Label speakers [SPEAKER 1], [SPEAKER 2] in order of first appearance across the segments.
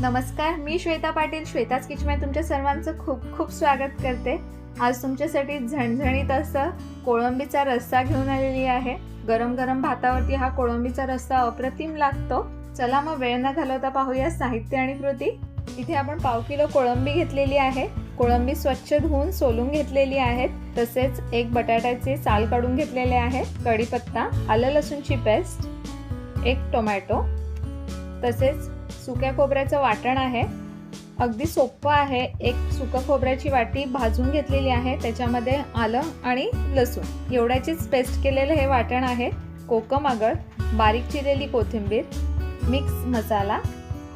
[SPEAKER 1] नमस्कार मी श्वेता पाटील श्वेताच किचनमध्ये तुमच्या सर्वांचं खूप खूप स्वागत करते. आज तुमच्यासाठी झणझणीत असं कोळंबीचा रस्सा घेऊन आलेली आहे. गरम गरम भातावरती हा कोळंबीचा रस्सा अप्रतिम लागतो. चला मग वेळ न घालवता पाहूया साहित्य आणि कृती. इथे आपण पाव किलो कोळंबी घेतलेली आहे. कोळंबी स्वच्छ धुवून सोलून घेतलेली आहेत. तसेच एक बटाट्याचे साल काढून घेतलेले आहे. कढीपत्ता आलं लसूणची पेस्ट एक टोमॅटो. तसेच सुक्या खोबऱ्याचं वाटण आहे. अगदी सोपं आहे. एक सुकं खोबऱ्याची वाटी भाजून घेतलेली आहे. त्याच्यामध्ये आलं आणि लसूण. एवढ्याचीच पेस्ट केलेलं हे वाटण आहे. कोकम आगळ बारीक चिरलेली कोथिंबीर मिक्स मसाला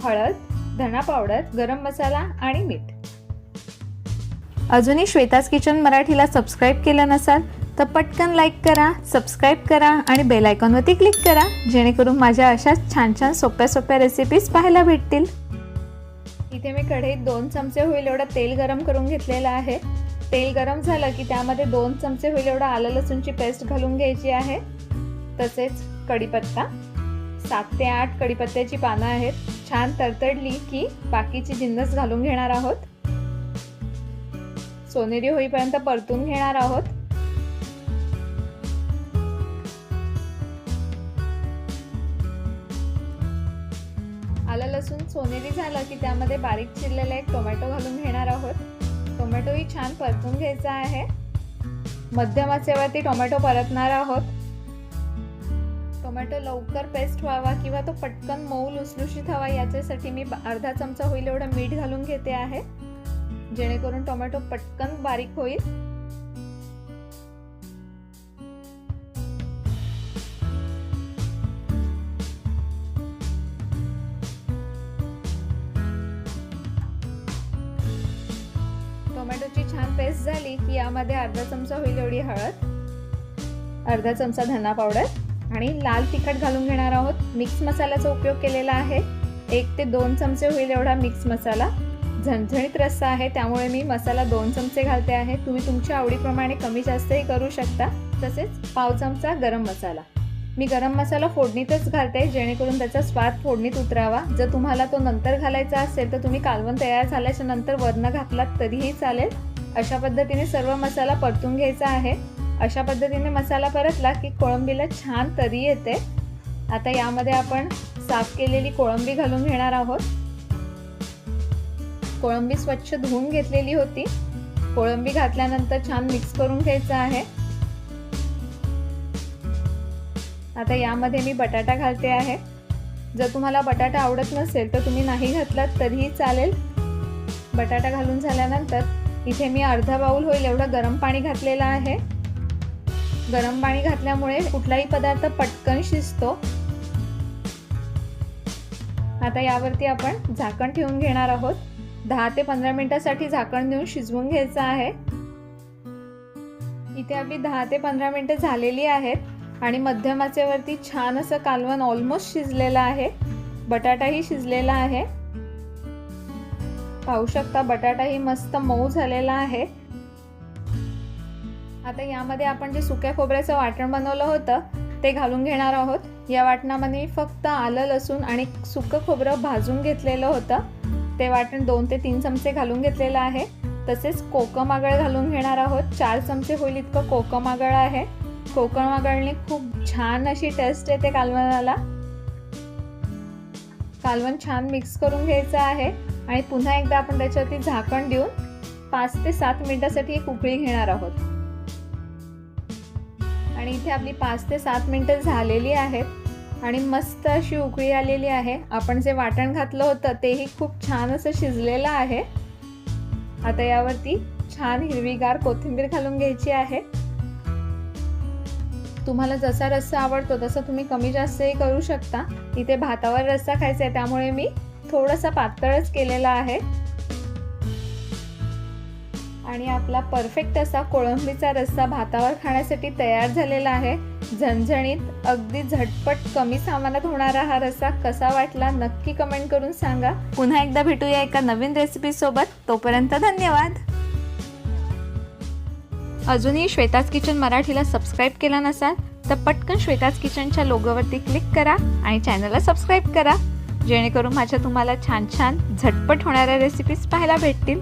[SPEAKER 1] हळद धना पावडर गरम मसाला आणि मीठ. अजूनही श्वेताज किचन मराठीला सबस्क्राईब केलं नसाल तर पटकन लाईक करा सबस्क्राईब करा आणि बेल आयकॉनवरती क्लिक करा जेणेकरून माझ्या अशाच छान छान सोप्या सोप्या रेसिपीज पाहायला भेटतील. इथे मी कढईत दोन चमचे होईल एवढं तेल गरम करून घेतलेलं आहे. तेल गरम झालं की त्यामध्ये दोन चमचे होईल एवढं आलं लसूणची पेस्ट घालून घ्यायची आहे. तसेच कढीपत्ता. सात ते आठ कढीपत्त्याची पानं आहेत. छान तरतडली की बाकीची जिन्नस घालून घेणार आहोत. सोनेरी होईपर्यंत परतून घेणार आहोत. आलं लसूण सोनेरी झालं की त्यामध्ये बारीक चिरलेला एक टोमॅटो घालून घेणार आहोत. टोमॅटोही छान परतून घ्यायचा आहे. मध्यम आचेवरती टोमॅटो परतणार आहोत. टोमॅटो लवकर पेस्ट व्हावा किंवा तो पटकन मऊ लुसलुशीत हवा याच्यासाठी मी अर्धा चमचा होईल एवढं मीठ घालून घेते आहे. जेणेकरून टोमॅटो पटकन बारीक होईल. टोमॅटोची छान पेस्ट झाली की यामध्ये अर्धा चमचा होईल एवढी हळद अर्धा चमचा धना पावडर आणि लाल तिखट घालून घेणार आहोत. मिक्स मसाल्याचा उपयोग केलेला आहे. एक ते दोन चमचे होईल एवढा मिक्स मसाला. झणझणीत रस्सा आहे त्यामुळे मी मसाला दोन चमचे घालते आहे. तुम्ही तुमच्या आवडीप्रमाणे कमी जास्तही करू शकता. तसेच पाव चमचा गरम मसाला. मी गरम मसाला फोडणीतच घालते जेणेकरून त्याचा स्वाद फोडणीत उतरावा. जर तुम्हाला तो नंतर घालायचा असेल तर तुम्ही कालवण तयार झाल्याच्यानंतर वरनं घातलात तरीही चालेल. अशा पद्धतीने सर्व मसाला परतून घ्यायचा आहे. अशा पद्धतीने मसाला परतला की कोळंबीला छान तरी येते. आता यामध्ये आपण साफ केलेली कोळंबी घालून घेणार आहोत. कोळंबी स्वच्छ धुवून घेतलेली होती. कोळंबी घातल्यानंतर छान मिक्स करून घ्यायचं आहे. आता यामध्ये मी बटाटा घालते आहे. जर तुम्हाला बटाटा आवडत नसेल तर तुम्ही नाही घातलात तरीही चालेल. बटाटा घालून झाल्यानंतर इथे मी अर्धा बाऊल होईल एवढं गरम पाणी घातलेलं आहे. गरम पाणी घातल्यामुळे कुठलाही पदार्थ पटकन शिजतो. आता यावरती आपण झाकण ठेवून घेणार आहोत. दहा ते पंधरा मिनिटासाठी झाकण देऊन शिजवून घ्यायचं आहे. इथे आपली दहा ते पंधरा मिनिटं झालेली आहेत. आणि मध्यमाचेवरती छान असं कालवण ऑलमोस्ट शिजलेलं आहे. बटाटाही शिजलेला आहे. पाहू शकता बटाटाही मस्त मऊ झालेला आहे. आता यामध्ये आपण जे सुक्या खोबऱ्याचं वाटण बनवलं होतं ते घालून घेणार आहोत. या वाटणामध्ये फक्त आलं लसूण आणि सुकं खोबरं भाजून घेतलेलं होतं. ते वाटण दोन ते तीन चमचे घालून घेतलेलं आहे. तसेच कोकम आगळ घालून घेणार आहोत. चार चमचे होईल इतकं कोकम आगळ आहे. कोकण वागळणी खूप छान अशी टेस्ट येते कालवणाला कालवण छान मिक्स करून घ्यायचं आहे आणि पुन्हा एकदा आपण त्याच्यावरती झाकण देऊन पाच ते सात मिनिटासाठी एक उकळी घेणार आहोत. आणि इथे आपली पाच ते सात मिनिटं झालेली आहेत आणि मस्त अशी उकळी आलेली आहे. आपण जे वाटण घातलं होतं तेही खूप छान असं शिजलेलं आहे. आता यावरती छान हिरवीगार कोथिंबीर घालून घ्यायची आहे. तुम्हाला जसा रस्सा आवडतो तसं तुम्ही कमी जास्तही करू शकता. इथे भातावर रस्सा खायचा आहे त्यामुळे मी थोडासा पातळच केलेला आहे. आणि आपला परफेक्ट असा कोळंबीचा रस्सा भातावर खाण्यासाठी तयार झालेला आहे. झणझणीत अगदी झटपट कमी सामानात होणारा हा रस्सा कसा वाटला नक्की कमेंट करून सांगा. पुन्हा एकदा भेटूया एका नवीन रेसिपी सोबत. तोपर्यंत धन्यवाद. अजूनही श्वेताज किचन मराठीला सबस्क्राईब केला नसाल तर पटकन श्वेताज किचनच्या लोगोवरती क्लिक करा आणि चॅनलला सबस्क्राईब करा. जेणेकरून माझ्या तुम्हाला छान छान झटपट होणाऱ्या रेसिपीज पाहायला भेटतील.